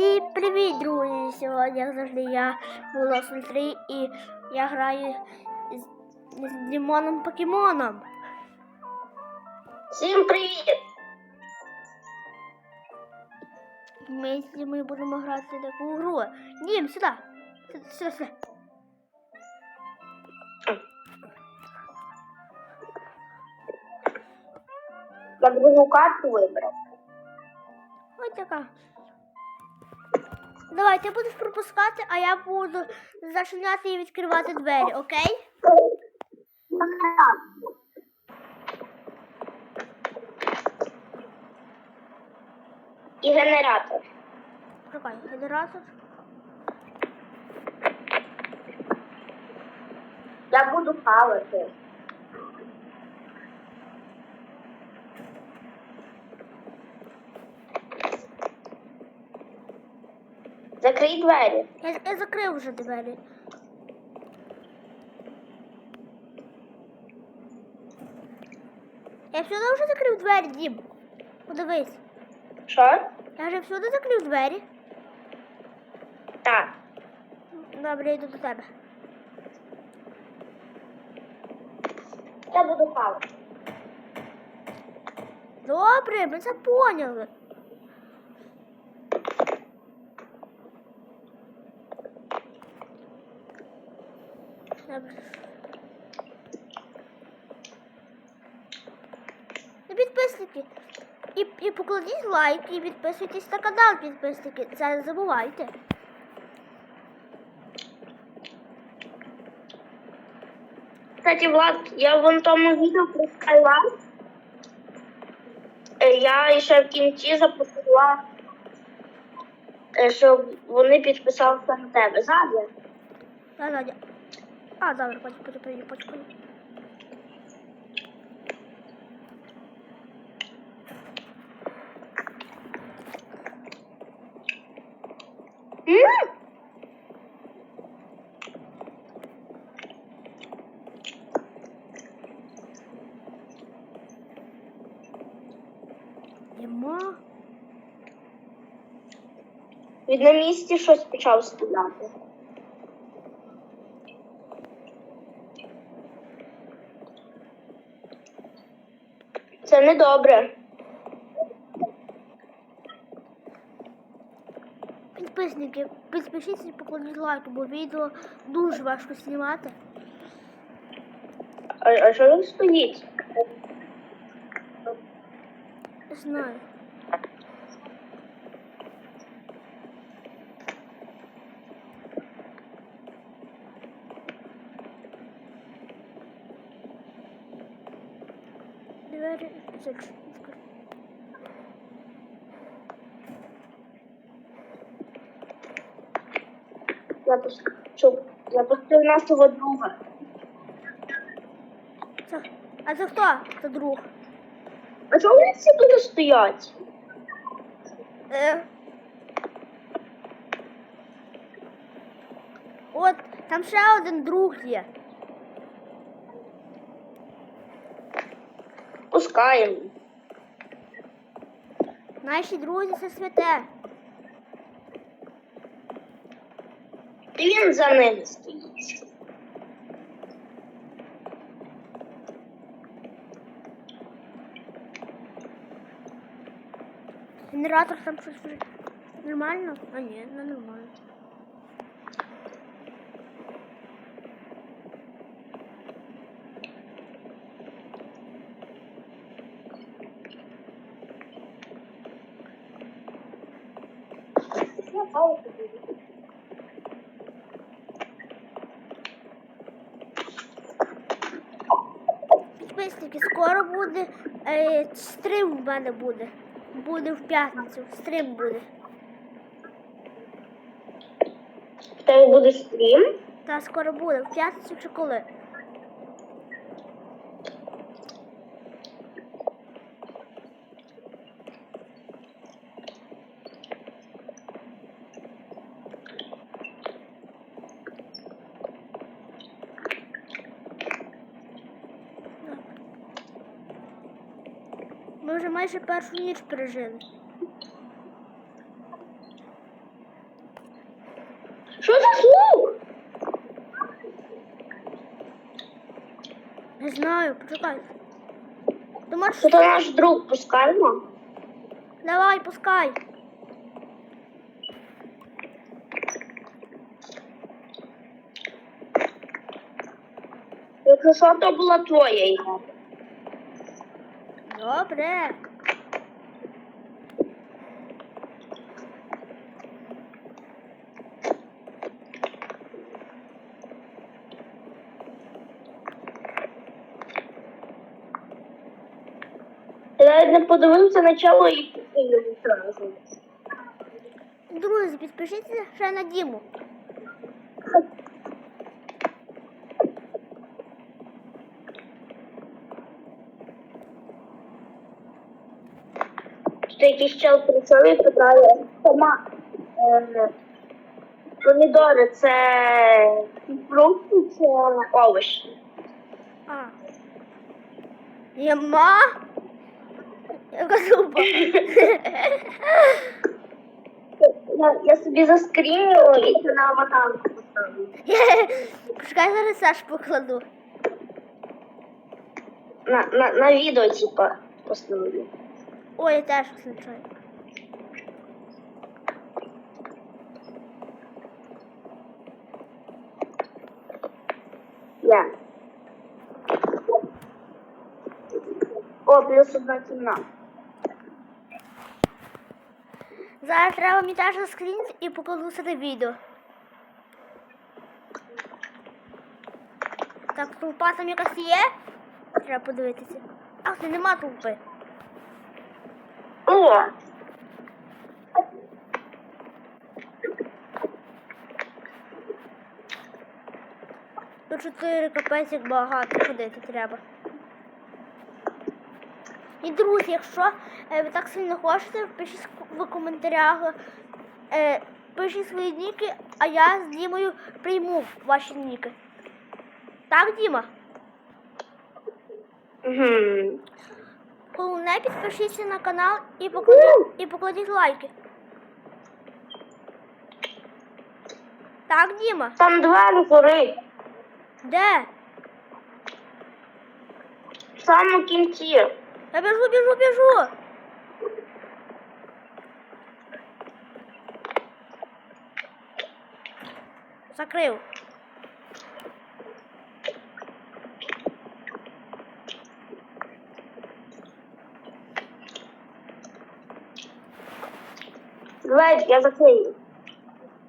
Всім привіт, друзі! Сьогодні, як завжди, я Волос 03 і я граю з, з Дімоном Покемоном. Всім привіт! Ми з Дімою будемо грати в таку гру. Дім! Сюди, сюди, сюди. Я другу карту вибрав. Ось така. Давай, ти будеш пропускати, а я буду зачиняти і відкривати двері, окей? І генератор. Чекай, генератор. Я буду хавати. Закрий двері. Я, я закрив вже двері. Я всюди вже закрив двері, Дім. Подивись. Що? Я вже всюди закрив двері. Так. Добре, йду до тебе. Я буду хавати. Добре, ми це поняли. Добре. Ну, Підписники. І, і покладіть лайк, і підписуйтесь на канал, підписники. Це не забувайте. Кстати, Влад, я вон тому відео про Skyward. е, Я ще в кінці запустила, е, щоб вони підписалися на тебе. Да, Надя. А, добре, потім. потім. М? Нема. Він на місці щось почав стріляти. Це недобре. Підписники, підпишіться і покладіть лайк, бо відео дуже важко знімати. А, а що він стоїть? Не знаю. Закрити. Я пустив, я нашого друга. Це, а це хто? Це друг. А чому вони всі тут стоять? Е. От, там ще один друг є. Пускаємо. Наші друзі це святе. І він за ними стоїть. Генератор там щось нормально? А ні, не нормально. Я палку буду. Підписники, скоро буде е, стрим в мене буде. Буде в п'ятницю. Стрим буде. В тебе буде стрім. Та скоро буде, в п'ятницю чи коли. Ми вже майже першу ніч пережили. Що за звук? Не знаю, почекай. Ти можеш... Це наш друг, пускаємо. Давай, пускай. Якщо що, то була твоя ігра. Добре. Я навіть не подивився начало і купив одразу. Друзі, підпишіться ще на Діму. Тут якийсь чел прийшов і питає, сама е, помідори це фрукти чи овочі? А. Єма? Яка зуба. Я, я собі заскрінила і це на аватарку поставлю. Почекай, зараз Саш покладу. На, на, на відео, типа, поставлю. Ой, я теж случайно. Я. О, плюс одна кімната. Зараз треба мені теж заскрінити і покладу сюди відео. Так, толпа там якась є? Треба подивитися. Ах, нема толпи. О! Тут чотири капець багато ходити треба. І друзі, якщо е, ви так сильно хочете, пишіть в коментарях, е, пишіть свої ніки, а я з Дімою прийму ваші ніки. Так, Діма? Угу. Головне підпишіться на канал і покладіть, і покладіть лайки. Так, Діма? Там двері горить. Де? В самому кінці. Я біжу, біжу, біжу. Закрив. Двері, я закрию.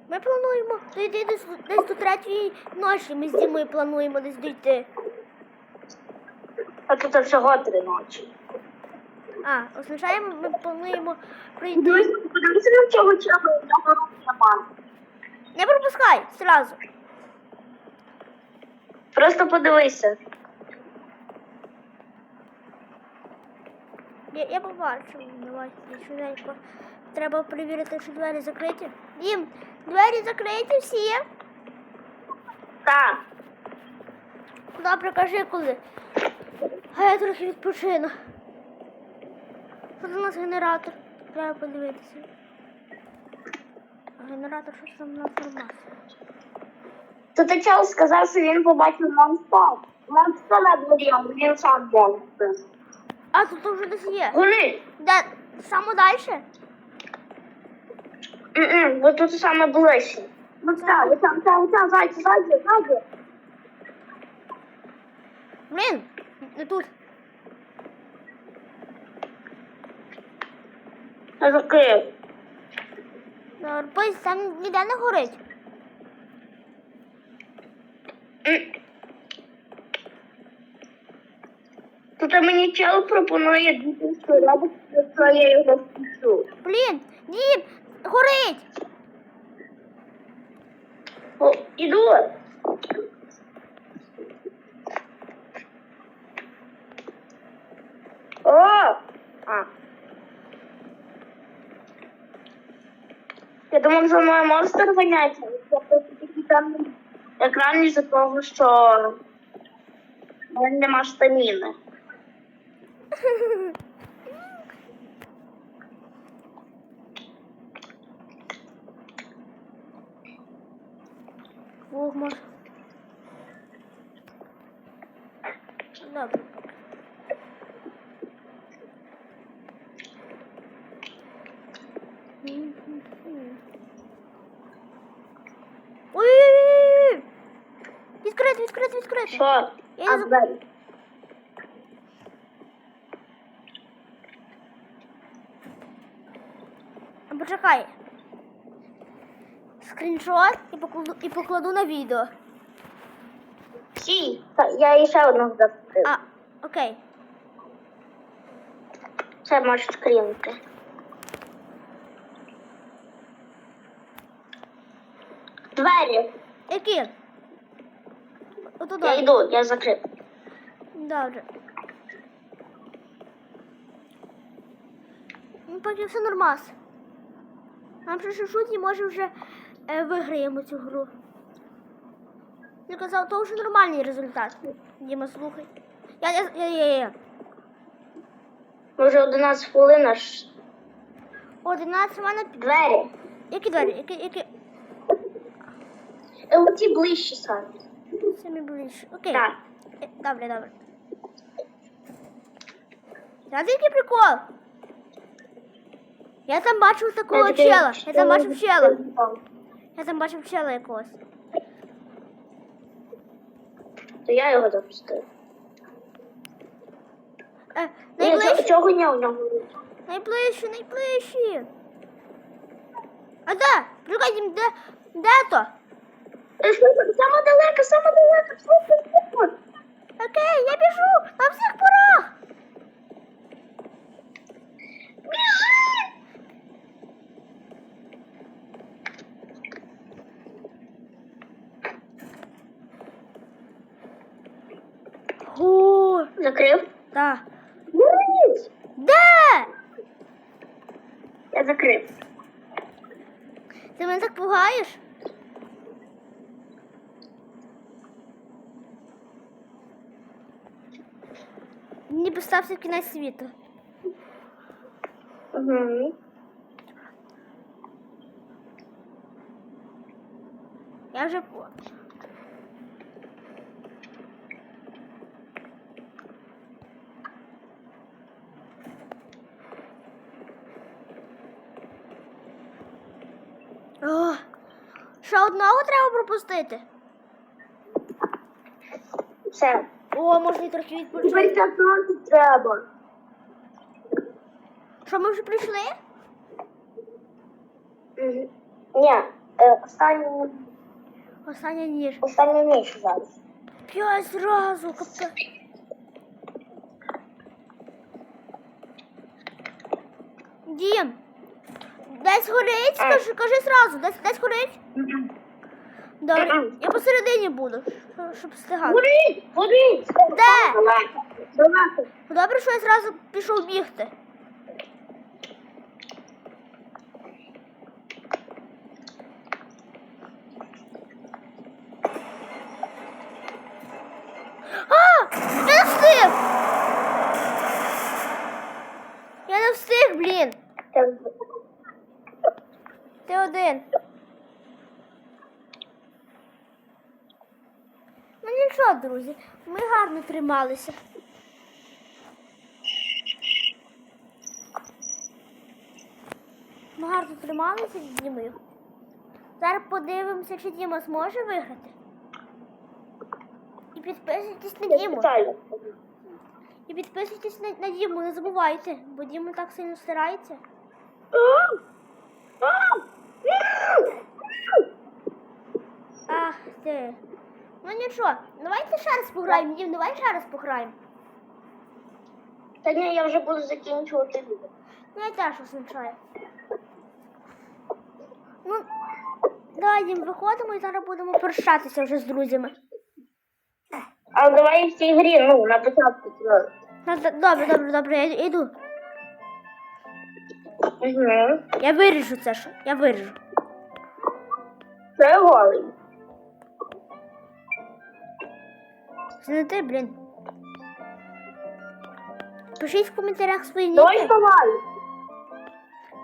Ми плануємо дійти десь, десь до третьої ночі. Ми з Дімою плануємо десь дійти. А тут всього три ночі. А, означає, ми плануємо прийти. На цього чого. Не пропускай зразу. Просто подивися. Я, я побачу. Давай, швиденько. Треба перевірити, чи двері закриті. Дім, двері закриті всі. Так. Добре, кажи коли. А я трохи відпочину. Тут у нас генератор. Треба подивитися. Генератор щось там у нас нормально. То ти чел сказав, що він побачив монстра. Монстра на дворі, а він сам монстр. А тут вже десь є. Гони. Де? Саме далі? М-м, бо тут саме ближче. Ну так, ви там, там, там, зайці, зайці, зайці. Блін, не тут. Я закрив. Пись, там ніде не горить. Тут мені чел пропонує дітей робити, що я його впишу. Блін, дім, горить. О, іду. О! А. Я думав, за мною монстр ганяється. Я просто такий там екран із-за того, що в мене нема штаміни. Двох може. Добре. Ой-ой-ой! Відкрити, відкрити, відкрити. Що? Я не заб- А, Скріншот і покладу, і покладу на відео. Та, Я ще одного закрив. А, окей. Це можеш скрінити. Двері. Які? Отуда. Я йду, я закрив. Добре. Ну, поки все нормас. Нам ще шут і може вже е, виграємо цю гру. Я казав, то вже нормальний результат. Діма, слухай. Я, я, я, я, я. Може 11 хвилин аж 11 в мене. двері. Які двері? Які, які? Е, Оці ближче самі. Самі ближче. Окей. Так. Е, Добре, добре. Знаєте, який прикол? Я там бачив такого чела. Я там бачив чела. Я там бачив чела якогось. То я його запустив. Е, Ні, чого, ні у нього? найближче, найближче. А де? Чекай, Дім, де? Де то? Е? Саме далеко, саме далеко. Окей, я біжу на всіх порах. Біжи! О, Закрив? так. Ні. Де? Я закрив. Ти мене так пугаєш? Ніби стався кінець світу. Угу. Я вже О, ще одного треба пропустити. Все. О, можна і трохи відпочити. Тепер тягнути треба. Що ми вже прийшли? Мгм. Ні, е, останню, Остання ніж. останню ніч зараз. П'ять зразу, капець. Дім, десь горить, скажи, кажи зразу, десь, десь горить. Добре, я посередині буду, щоб- встигати. Горить, горить. Де? Добре, що я зразу пішов бігти. А! Я не встиг! Я не встиг, блін! Ти один. Ну нічого, друзі, ми гарно трималися. Ми гарно трималися з Дімою. Зараз подивимося, чи Діма зможе виграти. І підписуйтесь на Діму. І підписуйтесь на, на Діму, не забувайте, бо Діма так сильно старається. Ах ти. Ну нічого, давайте ще раз пограємо, Дім, давай ще раз пограємо. Та ні, я вже буду закінчувати. Ну, я теж означаю. Ну, давай, Дім, виходимо і зараз будемо прощатися вже з друзями. А давай в цій грі, ну, на початку. Ну, д- добре, добре, добре, я йду. Угу. Я виріжу це ж, я виріжу. Це голий. Це не ти, блін. Пишіть в коментарях свої Давай ніки. вставай.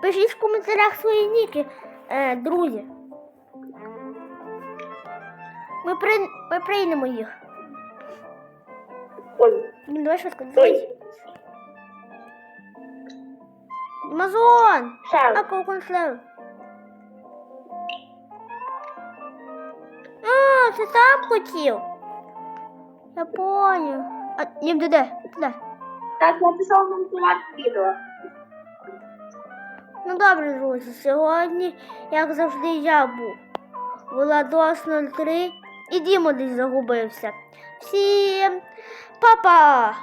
Пишіть в коментарях свої ніки, е, друзі. Ми, при... ми приймемо їх. Ой, Ну, давай швидко. Давай. Амазон! ще. А, коншлев. А, ти сам хотів. Я понял. А, ні, де? Де? Так, я пішов монтувати відео. Ну добре, друзі, сьогодні, як завжди, я був. Владос 03 і Дімо десь загубився. Всім па-па!